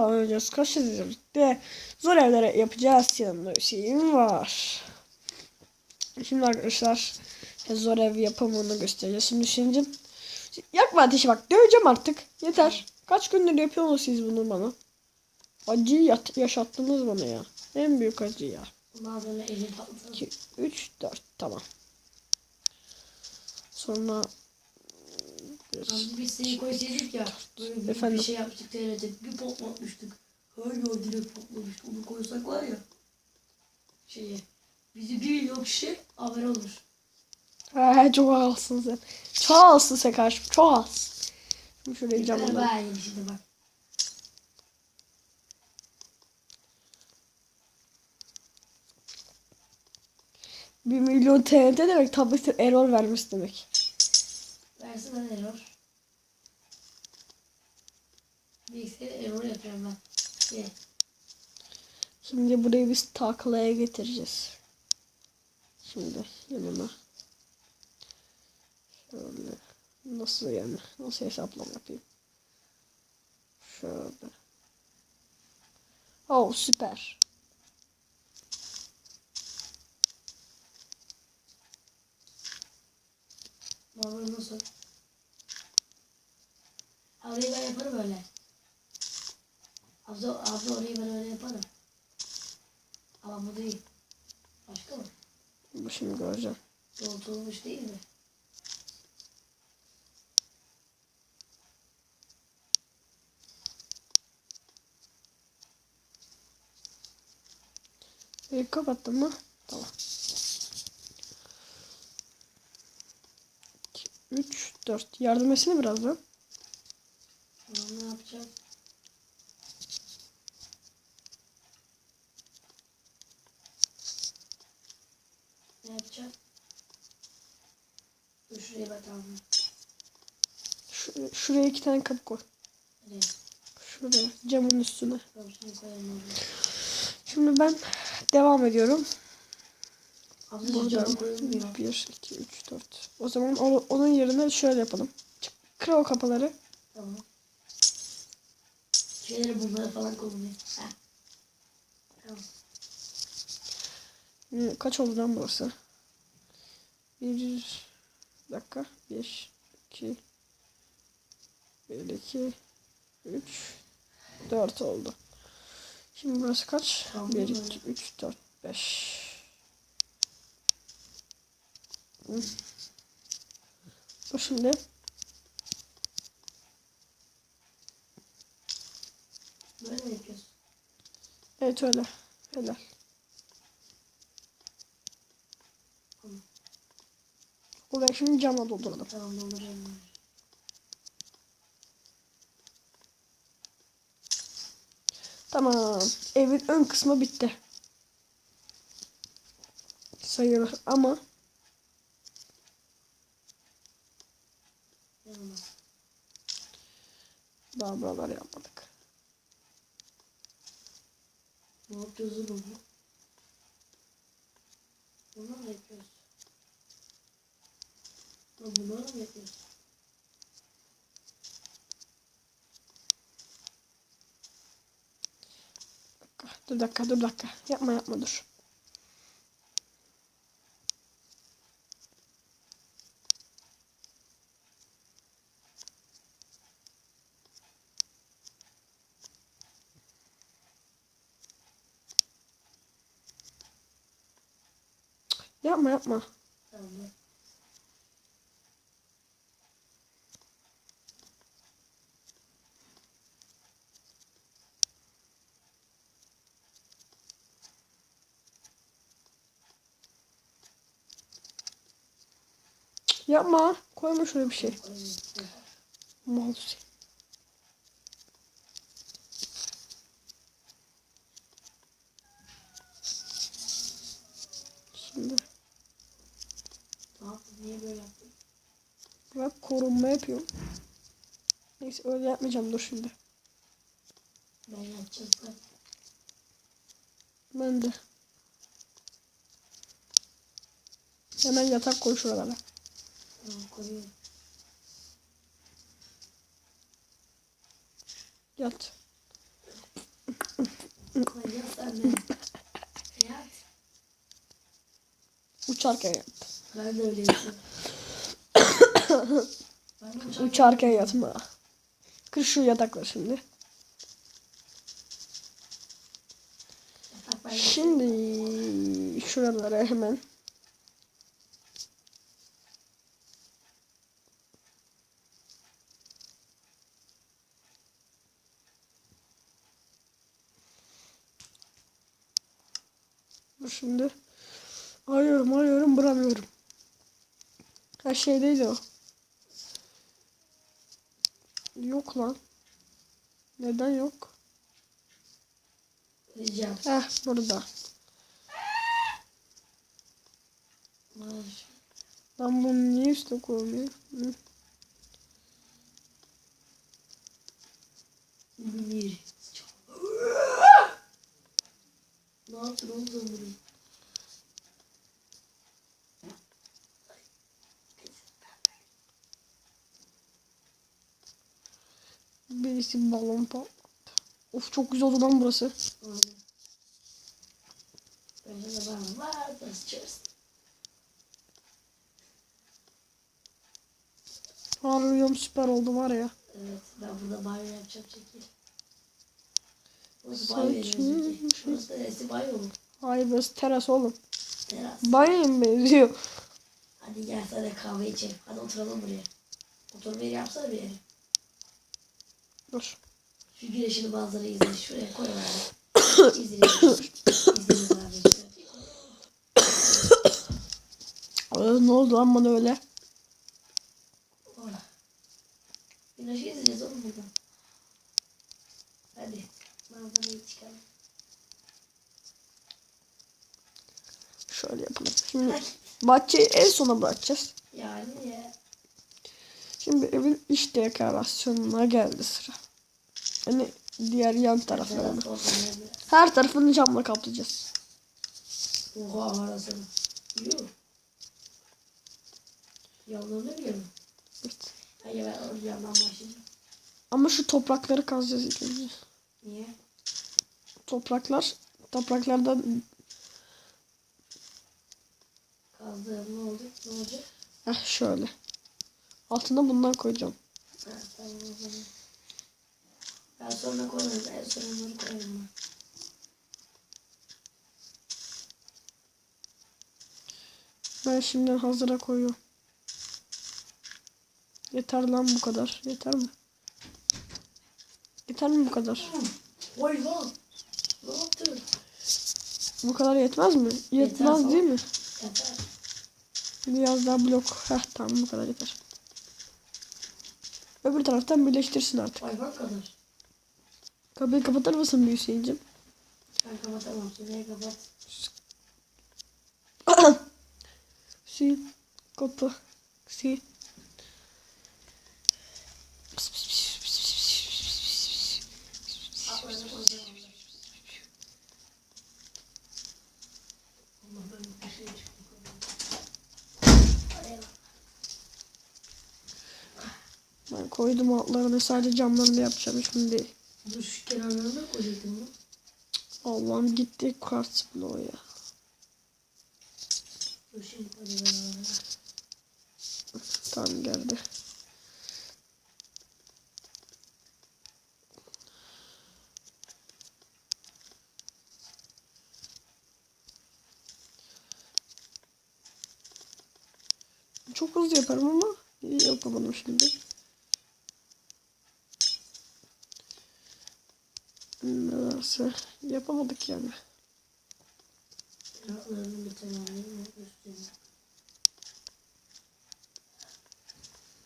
oynayacağız. Kaçacağız. De zor evlere yapacağız. Yanımda Hüseyin var. Şimdi arkadaşlar zor ev yapımını göstereceğiz. Şimdi Hüseyin'cim yakma ateşi bak. Döveceğim artık. Yeter. Kaç gündür yapıyorsunuz siz bunu bana? Acıyı yaşattınız bana ya. En büyük acı ya. Ondan sonra elim patladı. 2, 3, 4 tamam. Sonra Abi biz seni koysaydık ya. Böyle bir, Efendim? bir şey yaptık TRT. Bir patlatmıştık. Her yer direkt patlamıştı. Onu koysak var ya. Şeye. Bizi bir milyon kişi haber olur. He, çok havalısın sen. Çok havalısın sen kardeşim. Çok havalısın. Şimdi şuraya Yeter camını. bayağı iyi şimdi bak. Bir milyon TNT demek tabii ki error vermiş demek. Versin ben error. Bilgisayar error yapıyorum ben. Ye. Şimdi burayı biz taklaya getireceğiz. Şimdi yanına. Şöyle. Nasıl yani? Nasıl hesaplama yapayım? Şöyle. Oh süper. Normal nasıl? Orayı ben yaparım öyle. Abla, abla orayı ben öyle yaparım. Ama bu değil. Başka mı? Bu şimdi göreceğim. Yoğurtulmuş değil mi? E, kapattın mı? Tamam. 3, 4. Yardım etsene biraz da. Tamam ne yapacağım? Ne yapacağım? Dur şuraya bakalım. Şu, şuraya iki tane kapı koy. Nereye? Şuraya camın üstüne. Tamam. Şimdi ben devam ediyorum. Abla Buradan cama koyulmuyor. 1, 2, 3, 4. O zaman o- onun yerine şöyle yapalım. Kır o kapıları. Tamam. Şeyleri bunlara falan. Ha. Tamam. Kaç oldu lan burası? Bir dakika. 1, 2, 1, 2, 3, 4 oldu. Şimdi burası kaç? Tamam, 1, böyle. 2, 3, 4, 5. Bu şimdi Böyle yapıyorsun? evet öyle. Helal. Tamam. Oraya şimdi camla dolduralım. Tamam doldurayım. Tamam. Evin ön kısmı bitti. Sayılır ama daha buralar yapmadık. Ne yapıyorsun bunu? Bunlar mı yapıyoruz? Dur dakika dur dakika. Yapma yapma dur. Yapma yapma. Tamam. Yapma. Koyma şöyle bir şey. Mal. Şimdi bırak korunma yapıyorum. Neyse öyle yapmayacağım dur şimdi. Ben yapacağız da. Ben de. Hemen yatak koy şuralara. Koyuyorum. Yat. Uçarken yat. Ben de öyle yapıyorum. uçak Uçarken yatma. Kır şu yataklar şimdi. Şimdi şuralara hemen Dur şimdi arıyorum arıyorum bulamıyorum. Her şeydeydi o. Yok lan. Neden yok? Rica. Heh burada. Ben bunu niye üstüne koymuyorum? Hı. Bir. Ne yaptın oğlum sen bunu? Birisi balon patlattı. Of çok güzel oldu lan burası. Harbiden süper oldu var ya. Evet. Ben burada banyo yapacağım çekil. Burası banyo. Burası neresi banyo mu? Hayır burası teras oğlum. Teras. Banyoya mı benziyor? Hadi gel sana kahve içelim. Hadi oturalım buraya. Oturma yeri yapsana bir yere. Dur. Şu güneşin manzarayı izle. Şuraya koy abi. İzleyelim. İzleyelim abi. Ne oldu lan bana öyle? Güneşi izleyeceğiz oğlum buradan. Hadi. Manzarayı çıkalım. Şöyle yapalım. Şimdi bahçeyi en sona bırakacağız. Şimdi evin iç dekorasyonuna geldi sıra. Hani diğer yan taraflarını. Her tarafını camla kaplayacağız. Oha arasını. Yuh. Yanlarını biliyorum. Evet. Hayır ben başlayacağım. Ama şu toprakları kazacağız ilk önce. Niye? Topraklar, topraklardan Kazdığım ne oldu? Ne olacak? Heh, şöyle. Altına bundan koyacağım. Ben sonra koyarım. En son onları koyarım ben. Ben şimdiden hazıra koyuyorum. Yeter lan bu kadar. Yeter mi? Yeter mi bu kadar? Vay lan. Ne yaptın? Bu kadar yetmez mi? Yetmez Yeter, değil mi? Yeter. Biraz daha blok. Heh tamam bu kadar yeter. Öbür taraftan birleştirsin artık. Hayvan kadar. Kapıyı kapatır mısın bir Hüseyin'cim? Ben kapatamam. Şuraya kapat. Hüseyin. Kapı. Hüseyin. Atlarını koyacağım. Allah ben bir şey çıktı. Hadi lan. Ben koydum altlarını sadece camlarını yapacağım şimdi. Dur şu kenarlarına koyacaktım bunu. Allah'ım gitti kart bloğu. Tamam geldi. Çok hızlı yaparım ama yapamadım şimdi. Nedense yapamadık yani.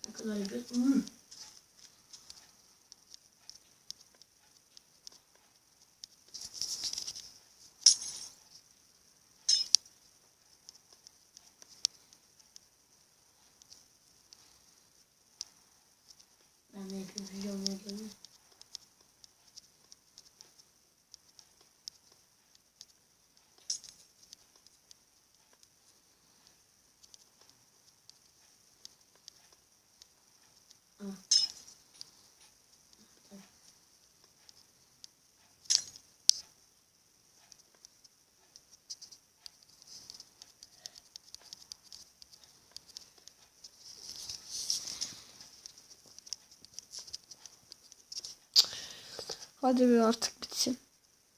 Ne kadar yapıyorsun? Hı. Ben de yapayım şu camlarını. Ah. Hadi bir artık bitsin.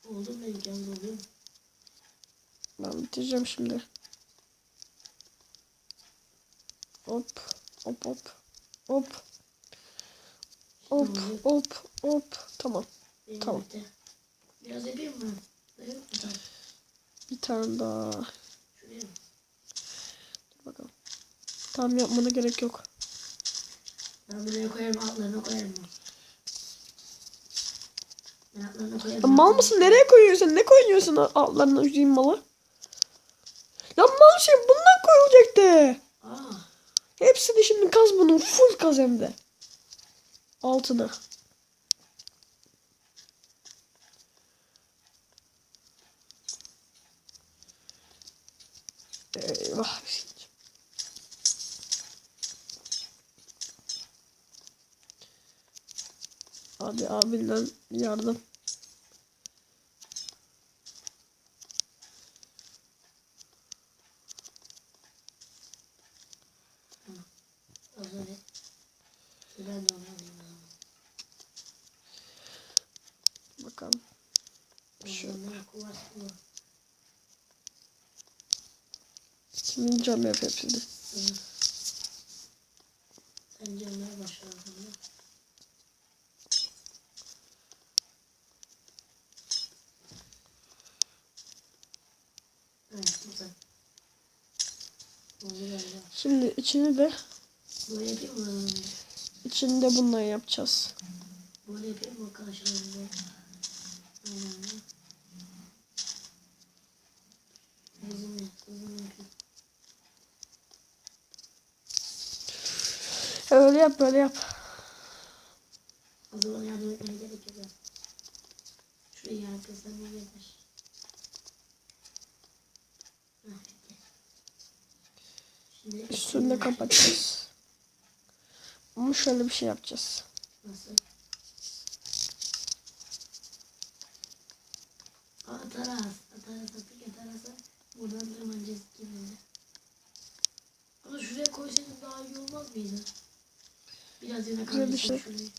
Oldu mu imkanı oluyor? Ben bitireceğim şimdi. Hop. Hop hop. Hop. Hop hop hop. Tamam. Benim Tamam. bitti. Biraz yapayım mı? Bir tane daha. Şuraya mı? Dur bakalım. Tamam yapmana gerek yok. Ben buraya koyarım altlarına koyarım. ben. Ben altlarına koyarım. Ya mal mısın? Nereye koyuyorsun? Ne koyuyorsun altlarına üzeyim malı? Ya mal şey bundan koyulacaktı. Aa. Hepsini şimdi kaz bunun. Full kaz hem de. Altına. Eyvah. Hadi abinden yardım. Ben. Bakalım. Bu. Şimdi cam yap hepsini. Hı. Sen canlara başladın mı? Evet güzel. Oldu galiba. Şimdi içini de Böyle yapayım mı? içini de bununla yapacağız. Böyle. Hızlı hızlı yapayım. Öyle yap böyle yap. O zaman yardım etmene gerek yok. Şurayı arkasından ne yeter? Hah, bitti. Şimdi Üstünü de kapatacağız. Ama şöyle bir şey yapacağız. Nasıl? Aa taras. Taras attık ya tarasa. Buradan tırmanacağız de. Ama şuraya koysaydın daha iyi olmaz mıydı? Biraz yana kaydırsın şey. şurayı.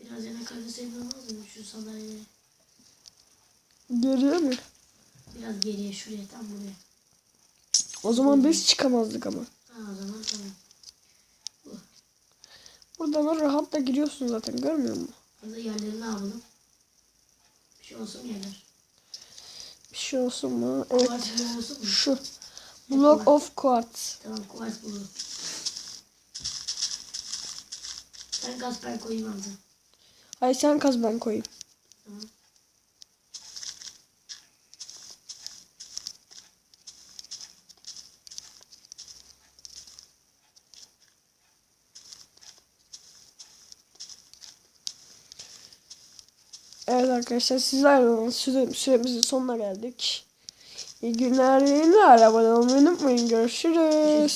Biraz yana kaydırsaydı olmaz mı şu sandalyeleri? Görüyor musun? Biraz geriye şuraya tam buraya. O zaman biz çıkamazdık ama. Ha o zaman tamam. Buradan rahatla giriyorsun zaten görmüyor musun? Burada yerleri ne yapalım? Bir şey olsun yerler? Bir şey olsun mu? Evet. Olsun mu? Şu. Block of quartz. Tamam kuvars bloğu. Sen gaz ben koyayım Hamza. Ay sen kaz ben koyayım. Tamam. Evet arkadaşlar sizlerle süre, süremizin sonuna geldik. İyi günler, günler. Abone olmayı unutmayın. Görüşürüz.